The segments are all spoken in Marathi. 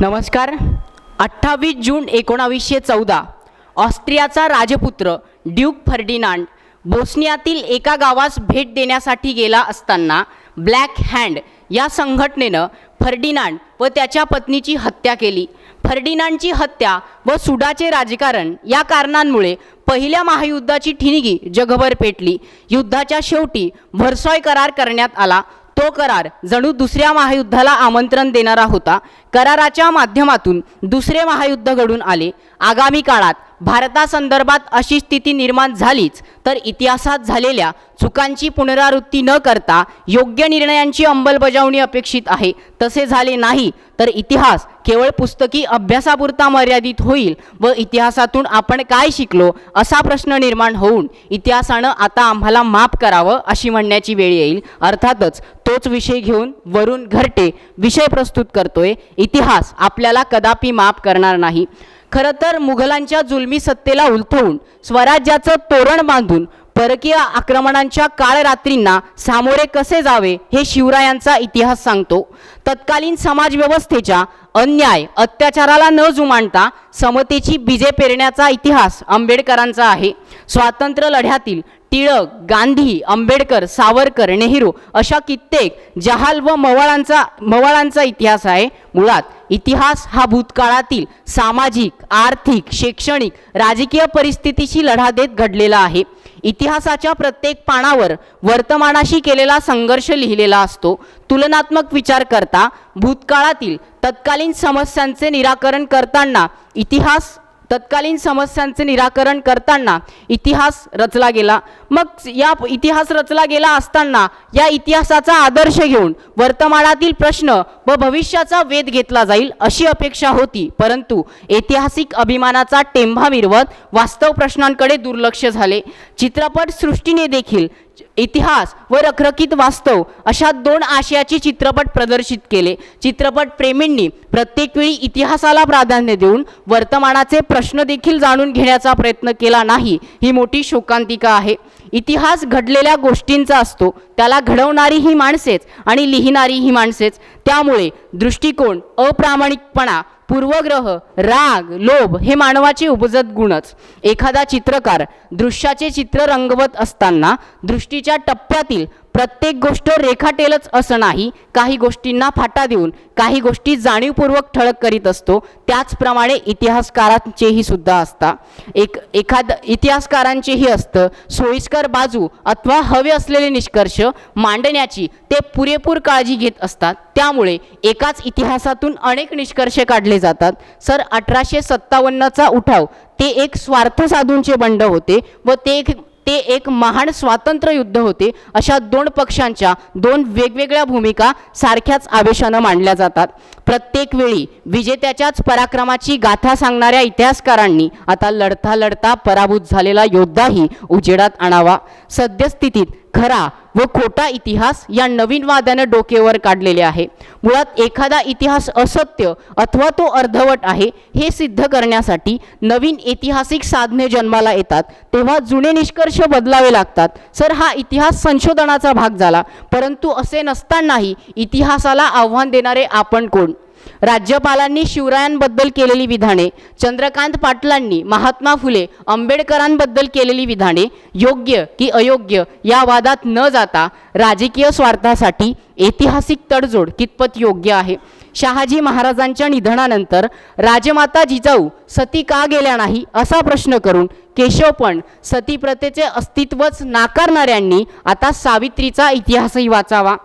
नमस्कार. अठ्ठावीस जून एकोणावीसशे चौदा. ऑस्ट्रियाचा राजपुत्र ड्यूक फर्डिनांड बोस्नियातील एका गावास भेट देण्यासाठी गेला असताना ब्लॅक हँड या संघटनेनं फर्डिनांड व त्याच्या पत्नीची हत्या केली. फर्डिनांडची हत्या व सुडाचे राजकारण या कारणांमुळे पहिल्या महायुद्धाची ठिणगी जगभर पेटली. युद्धाच्या शेवटी व्हर्सॉय करार करण्यात आला. तो करार जणू दुसऱ्या महायुद्धाला आमंत्रण देणारा होता. कराराच्या माध्यमातून दुसरे महायुद्ध घडून आले. आगामी काळात भारतासंदर्भात अशी स्थिती निर्माण झालीच तर इतिहासात झालेल्या चुकांची पुनरावृत्ती न करता योग्य निर्णयांची अंमलबजावणी अपेक्षित आहे. तसे झाले नाही तर इतिहास केवळ पुस्तकी अभ्यासापुरता मर्यादित होईल व इतिहासातून आपण काय शिकलो असा प्रश्न निर्माण होऊन इतिहासानं आता आम्हाला माफ करावं अशी म्हणण्याची वेळ येईल. अर्थातच तोच विषय घेऊन वरून घरटे विषय प्रस्तुत करतोय. इतिहास आपल्याला कदापि माफ करणार नाही. खरं तर मुघलांच्या जुलमी सत्तेला उलथवून स्वराज्याचं तोरण बांधून परकीय आक्रमणांच्या काळरात्रींना सामोरे कसे जावे हे शिवरायांचा इतिहास सांगतो. तत्कालीन समाजव्यवस्थेच्या अन्याय अत्याचाराला न जुमानता समतेची बीजे पेरण्याचा इतिहास आंबेडकरांचा आहे. स्वातंत्र्य लढ्यातील टिळक गांधी आंबेडकर सावरकर नेहरू अशा कित्येक जहाल व मवाळांचा मवाळांचा इतिहास आहे. मुळात इतिहास हा भूतकाळातील सामाजिक आर्थिक शैक्षणिक राजकीय परिस्थितीशी लढा देत घडलेला आहे. इतिहासाच्या प्रत्येक पानावर वर्तमानाशी केलेला संघर्ष लिहिलेला असतो. तुलनात्मक विचार करता भूतकाळातील तत्कालीन समस्यांचे निराकरण करताना इतिहास तत्कालीन समस्यांचे निराकरण करताना इतिहास रचला गेला. मग या इतिहास रचला गेला असताना या इतिहासाचा आदर्श घेऊन वर्तमानातील प्रश्न व भविष्याचा वेध घेतला जाईल अशी अपेक्षा होती. परंतु ऐतिहासिक अभिमानाचा टेंभा मिरवत वास्तव प्रश्नांकडे दुर्लक्ष झाले. चित्रपट सृष्टीने देखील इतिहास व रखरखीत वास्तव अशा दोन आशयाचे चित्रपट प्रदर्शित केले. चित्रपट प्रेमींनी प्रत्येक वेळी इतिहासाला प्राधान्य देऊन वर्तमानाचे प्रश्न देखील जाणून घेण्याचा प्रयत्न केला नाही ही मोठी शोकांतिका आहे. इतिहास घडलेल्या गोष्टींचा असतो त्याला घडवणारी ही माणसेच आणि लिहिणारी ही माणसेच. त्यामुळे दृष्टिकोन अप्रामाणिकपणा पूर्वग्रह राग लोभ हे मानवाचे उपजत गुणच. एखादा चित्रकार दृश्याचे चित्र रंगवत असताना दृष्टीच्या टप्प्यातील प्रत्येक गोष्ट रेखाटेलच असं नाही. काही गोष्टींना फाटा देऊन काही गोष्टी जाणीवपूर्वक ठळक करीत असतो. त्याचप्रमाणे इतिहासकारांचेही सुद्धा असता. एक एखाद इतिहासकारांचेही असतं सोयीस्कर बाजू अथवा हवे असलेले निष्कर्ष मांडण्याची ते पुरेपूर काळजी घेत असतात. त्यामुळे एकाच इतिहासातून अनेक निष्कर्ष काढले जातात. सर अठराशे सत्तावन्नचा उठाव ते एक स्वार्थ साधूंचे बंड होते व ते एक ते एक महान स्वातंत्र्य युद्ध होते. अशा दोन पक्षांच्या दोन वेगवेगळ्या भूमिका सारख्याच आवेशानं मांडल्या जातात. प्रत्येक वेळी विजेत्याच्याच पराक्रमाची गाथा सांगणाऱ्या इतिहासकारांनी आता लढता लढता पराभूत झालेला योद्धाही उजेडात आणावा. सद्यस्थितीत खरा व खोटा इतिहास या नवीन वाद्याने डोकेवर काढलेले आहे. मुळात एखादा इतिहास असत्य अथवा तो अर्धवट आहे हे सिद्ध करण्यासाठी नवीन ऐतिहासिक साधने जन्माला येतात. तेव्हा जुने निष्कर्ष बदलावे लागतात. सर हा इतिहास संशोधनाचा भाग झाला परंतु असे नसतानाही इतिहासाला आव्हान देणारे आपण कोण? राज्यपालांनी शिवरायांबद्दल केलेली विधाने चंद्रकांत पाटलांनी महात्मा फुले आंबेडकरांबद्दल केलेली विधाने योग्य की अयोग्य या वादात न जाता राजकीय स्वार्थासाठी ऐतिहासिक तडजोड कितपत योग्य आहे? शहाजी महाराजांच्या निधनानंतर राजमाता जिजाऊ सती का गेल्या नाही असा प्रश्न करून केशवपण सतीप्रथेचे अस्तित्वच नाकारणाऱ्यांनी आता सावित्रीचा इतिहासही वाचावा.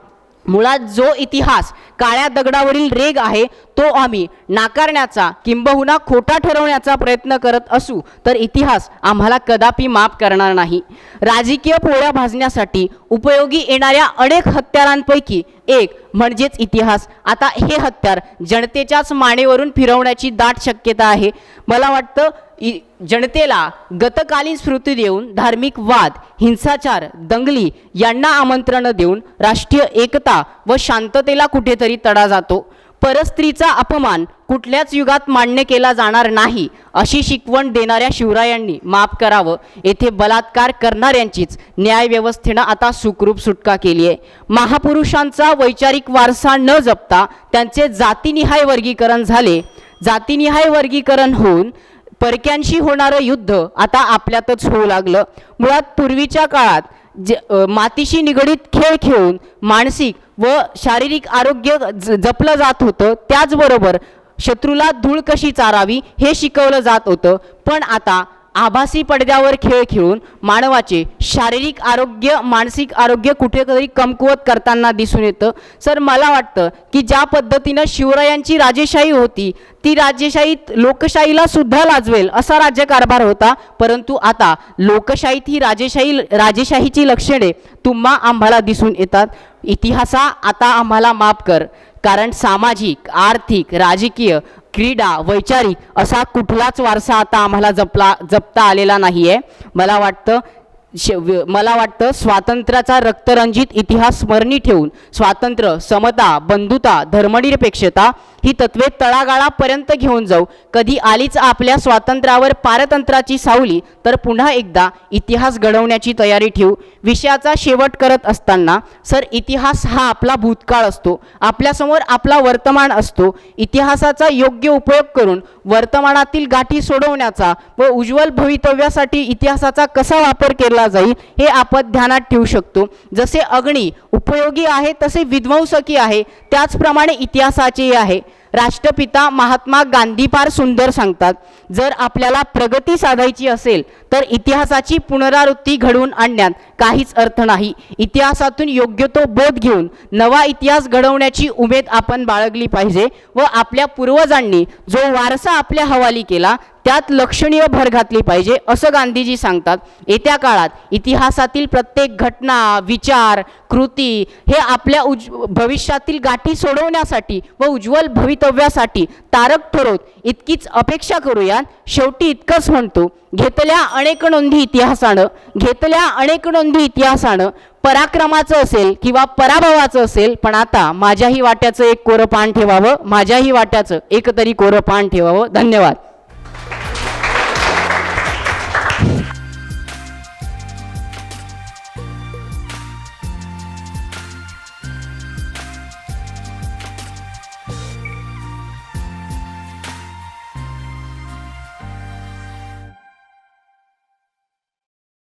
मुळात जो इतिहास काळ्या दगडावरील रेग आहे तो आम्ही नाकारण्याचा किंबहुना खोटा ठरवण्याचा प्रयत्न करत असू तर इतिहास आम्हाला कदापि माफ करणार नाही. राजकीय पोळ्या भाजण्यासाठी उपयोगी येणाऱ्या अनेक हत्यारांपैकी एक म्हणजेच इतिहास. आता हे हत्यार जनतेच्याच मानेवरून फिरवण्याची दाट शक्यता आहे. मला वाटतं इ जनतेला गतकालीन स्मृती देऊन धार्मिक वाद हिंसाचार दंगली यांना आमंत्रण देऊन राष्ट्रीय एकता व शांततेला कुठेतरी तडा जातो. परस्त्रीचा अपमान कुठल्याच युगात मान्य केला जाणार नाही अशी शिकवण देणाऱ्या शिवरायांनी माफ करावं. येथे बलात्कार करणाऱ्यांचीच न्यायव्यवस्थेनं आता सुखरूप सुटका केली आहे. महापुरुषांचा वैचारिक वारसा न जपता त्यांचे जातीनिहाय वर्गीकरण झाले. जातीनिहाय वर्गीकरण होऊन परक्यांशी होणारं युद्ध आता आपल्यातच होऊ लागलं. मुळात पूर्वीच्या काळात जे मातीशी निगडीत खेळ खेळून मानसिक व शारीरिक आरोग्य ज- जपलं जात होतं. त्याचबरोबर शत्रूला धूळ कशी चारावी हे शिकवलं जात होतं. पण आता आभासी पडद्यावर खेळ खेळून मानवाचे शारीरिक आरोग्य मानसिक आरोग्य कुठेतरी कमकुवत करताना दिसून येतं. सर मला वाटतं की ज्या पद्धतीनं शिवरायांची राजेशाही होती ती राजेशाहीत लोकशाहीला सुद्धा लाजवेल असा राज्यकारभार होता. परंतु आता लोकशाहीत ही राजेशाही राजेशाहीची लक्षणे तुम्हा आम्हाला दिसून येतात. इतिहासा आता आम्हाला माफ कर. कारण सामाजिक आर्थिक राजकीय क्रीडा वैचारिक असा कुठलाच वारसा आता आम्हाला जपला जपता आलेला नाही आहे मला वाटतं मला वाटतं स्वातंत्र्याचा रक्तरंजित इतिहास स्मरणी ठेवून स्वातंत्र्य समता बंधुता धर्मनिरपेक्षता ही तत्वे तळागाळापर्यंत घेऊन जाऊ. कधी आलीच आपल्या स्वातंत्र्यावर पारतंत्र्याची सावली तर पुन्हा एकदा इतिहास घडवण्याची तयारी ठेवू. विषयाचा शेवट करत असताना सर इतिहास हा आपला भूतकाळ असतो. आपल्यासमोर आपला वर्तमान असतो. इतिहासाचा योग्य उपयोग करून वर्तमानातील गाठी सोडवण्याचा व उज्ज्वल भवितव्यासाठी इतिहासाचा कसा वापर केला जाईल हे आपण ध्यानात ठेवू शकतो. जसे अग्नी उपयोगी आहे तसे विध्वंसकी आहे. त्याचप्रमाणे इतिहासाचेही आहे. राष्ट्रपिता महात्मा गांधी फार सुंदर सांगतात जर आपल्याला प्रगती साधायची असेल तर इतिहासाची पुनरावृत्ती घडवून आणण्यात काहीच अर्थ नाही. इतिहासातून योग्य तो बोध घेऊन नवा इतिहास घडवण्याची उमेद आपण बाळगली पाहिजे व आपल्या पूर्वजांनी जो वारसा आपल्या हवाली केला त्यात लक्षणीय भर घातली पाहिजे असं गांधीजी सांगतात. येत्या काळात इतिहासातील प्रत्येक घटना विचार कृती हे आपल्या उज भविष्यातील गाठी सोडवण्यासाठी व उज्ज्वल भवितव्यासाठी तारक ठरवत इतकीच अपेक्षा करूया शेवटी इतकंच म्हणतो घेतल्या अनेक नोंदी इतिहासानं घेतल्या अनेक नोंदी इतिहासानं पराक्रमाचं असेल किंवा पराभवाचं असेल पण आता माझ्याही वाट्याचं एक कोरं पान ठेवावं माझ्याही वाट्याचं एक तरी कोरं पान ठेवावं. धन्यवाद.